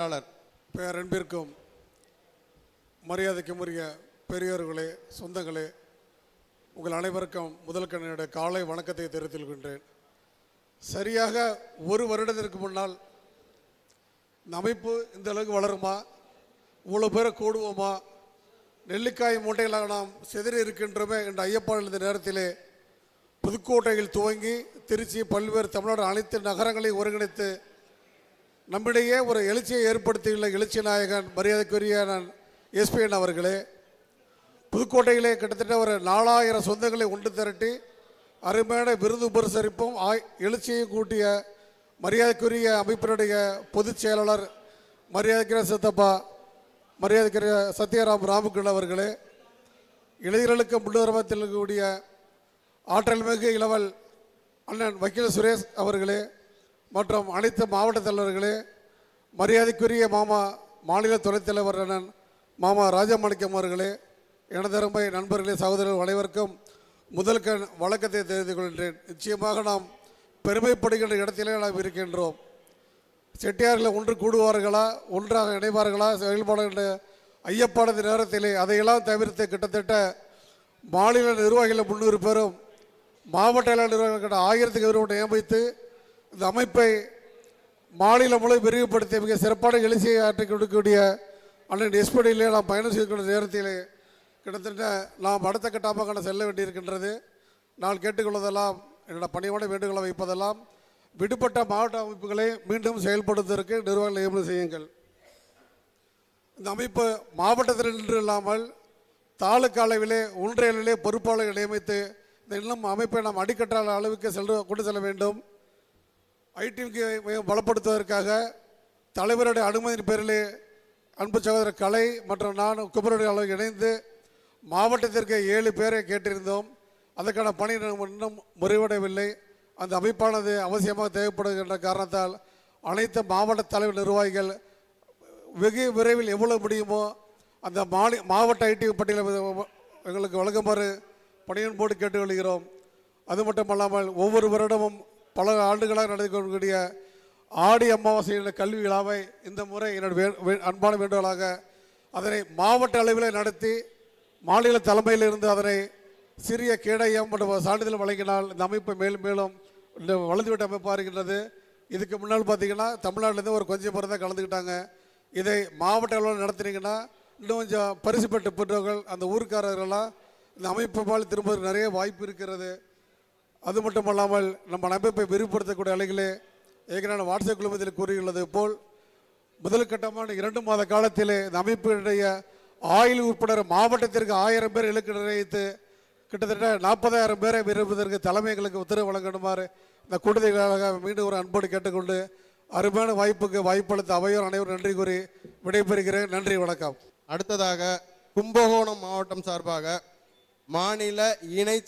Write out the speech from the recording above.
செயலாளர் பேரன்பிற்கும் மரியாதைக்கும் உரிய பெரியோர்களே சொந்தங்களே உங்கள் அனைவருக்கும் முதல் கண்ணியோட காலை வணக்கத்தை தெரிவித்துக் சரியாக ஒரு வருடத்திற்கு முன்னால் இந்த அமைப்பு இந்த அளவுக்கு வளருமா? இவ்வளோ பேரை கூடுவோமா? நெல்லிக்காய் மூட்டைகளாக நாம் சிதறி இருக்கின்றோமே என்ற ஐயப்பாடு இந்த நேரத்திலே புதுக்கோட்டையில் துவங்கி திருச்சி பல்வேறு தமிழ்நாடு அனைத்து நகரங்களையும் ஒருங்கிணைத்து நம்மிடையே ஒரு எழுச்சியை ஏற்படுத்தியுள்ள எழுச்சி நாயகன் மரியாதைக்குரிய நான் எஸ்பிஎன் அவர்களே புதுக்கோட்டையிலே கிட்டத்தட்ட ஒரு நாலாயிரம் சொந்தங்களை ஒன்று திரட்டி அருமையான விருது உபரிசரிப்பும் ஆய் எழுச்சியையும் கூட்டிய மரியாதைக்குரிய அமைப்பினுடைய பொதுச் செயலாளர் மரியாதைக்குரிய சித்தப்பா மரியாதைக்குரிய சத்யராம் ராமகிருஷ்ணன் அவர்களே இளைஞர்களுக்கு முன்னுரிமத்தில் இருக்கக்கூடிய ஆற்றல் மிகு இளவல் அண்ணன் வக்கீல் சுரேஷ் அவர்களே மற்றும் அனைத்து மாவட்ட தலைவர்களே மரியாதைக்குரிய மாமா மாநில துணைத் தலைவர் அண்ணன் மாமா ராஜமாணிக்கம் அவர்களே எனதருமை நண்பர்களே சகோதரர்கள் அனைவருக்கும் முதல் கண் வழக்கத்தை தெரிந்து கொள்கின்றேன். நிச்சயமாக நாம் பெருமைப்படுகின்ற இடத்திலே நாம் இருக்கின்றோம். செட்டியார்களை ஒன்று கூடுவார்களா ஒன்றாக இணைவார்களா செயல்பாடுகின்ற ஐயப்பாடு நேரத்திலே அதையெல்லாம் தவிர்த்து கிட்டத்தட்ட மாநில நிர்வாகிகள் முன்னூறு பேரும் மாவட்ட நிர்வாகிகள் கிட்ட ஆயிரத்துக்கு இருபது நியமித்து இந்த அமைப்பை மாநிலம் முழு விரிவுபடுத்தி மிக சிறப்பான எழுச்சியை ஆற்றி கொடுக்கக்கூடிய அண்ணன் எஸ்படியிலே நாம் பயணம் செய்யக்கூடிய நேரத்திலே கிட்டத்தட்ட நாம் அடுத்த கட்டமாக செல்ல வேண்டியிருக்கின்றது. நான் கேட்டுக்கொள்வதெல்லாம் என்னோட பணியோட வேண்டுகோளை வைப்பதெல்லாம் விடுபட்ட மாவட்ட அமைப்புகளை மீண்டும் செயல்படுத்துவதற்கு நிர்வாக நியமனம் செய்யுங்கள். இந்த அமைப்பு மாவட்டத்தில் நின்று இல்லாமல் தாலுக்கா அளவிலே ஒன்றிய அளவிலே பொறுப்பாளர்களை நியமித்து இந்த இன்னும் அமைப்பை நாம் அடிக்கட்டான அளவுக்கு செல்ல கொண்டு செல்ல வேண்டும். ஐடிவிக்கு பலப்படுத்துவதற்காக தலைவருடைய அனுமதியின் பேரிலே அன்பு சகோதரர் கலை மற்றும் நான் குமரனுடைய அளவு இணைந்து மாவட்டத்திற்கு ஏழு பேரை கேட்டிருந்தோம். அதற்கான பணி இன்னும் முறைவடையவில்லை. அந்த அமைப்பானது அவசியமாக தேவைப்படுகின்ற காரணத்தால் அனைத்து மாவட்ட தலைவர் நிர்வாகிகள் வெகு விரைவில் எவ்வளவு முடியுமோ அந்த மாநி மாவட்ட ஐடி பட்டியலை எங்களுக்கு வழங்குமாறு பணியின் போட்டு கேட்டுக்கொள்கிறோம். அது மட்டுமல்லாமல் ஒவ்வொரு வருடமும் பல ஆண்டுகளாக நடந்து கொள்ளக்கூடிய ஆடி அமாவாசையின் கல்வி விழாவை இந்த முறை என்னுடைய அன்பான வேண்டுகோளாக அதனை மாவட்ட அளவில் நடத்தி மாநில தலைமையில் இருந்து அதனை சிறிய கேடயம் மற்றும் சான்றிதழ் வழங்கினால் இந்த அமைப்பு மேலும் மேலும் வளர்ந்துவிட்ட அமைப்பாக இருக்கின்றது. இதுக்கு முன்னால் பார்த்தீங்கன்னா தமிழ்நாட்டிலேருந்து ஒரு கொஞ்சம் பேர் தான் கலந்துக்கிட்டாங்க. இதை மாவட்ட அளவில் நடத்துனீங்கன்னா இன்னும் கொஞ்சம் பரிசு பெற்று பெற்றவர்கள் அந்த ஊருக்காரர்களெல்லாம் இந்த அமைப்பு பால் திரும்ப நிறைய வாய்ப்பு இருக்கிறது. அது மட்டுமல்லாமல் நம்ம அமைப்பை விரிவுபடுத்தக்கூடிய அலைகளே ஏற்கனவே வாட்ஸ்அப் குழுமத்தில் கூறியுள்ளது போல் முதல் கட்டமான இரண்டு மாத காலத்திலே இந்த அமைப்பினுடைய ஆயுள் உட்பட மாவட்டத்திற்கு ஆயிரம் பேர் இலக்கு நிர்ணயித்து கிட்டத்தட்ட நாற்பதாயிரம் பேரை விரும்புவதற்கு தலைமைகளுக்கு உத்தரவு வழங்கணுமாறு இந்த கூடுதலாக மீண்டும் ஒரு அன்போடு கேட்டுக்கொண்டு அருமையான வாய்ப்புக்கு வாய்ப்பளித்த அவையோர் அனைவரும் நன்றி கூறி விடைபெறுகிறேன். நன்றி வணக்கம். அடுத்ததாக கும்பகோணம் மாவட்டம் சார்பாக மாநில இணை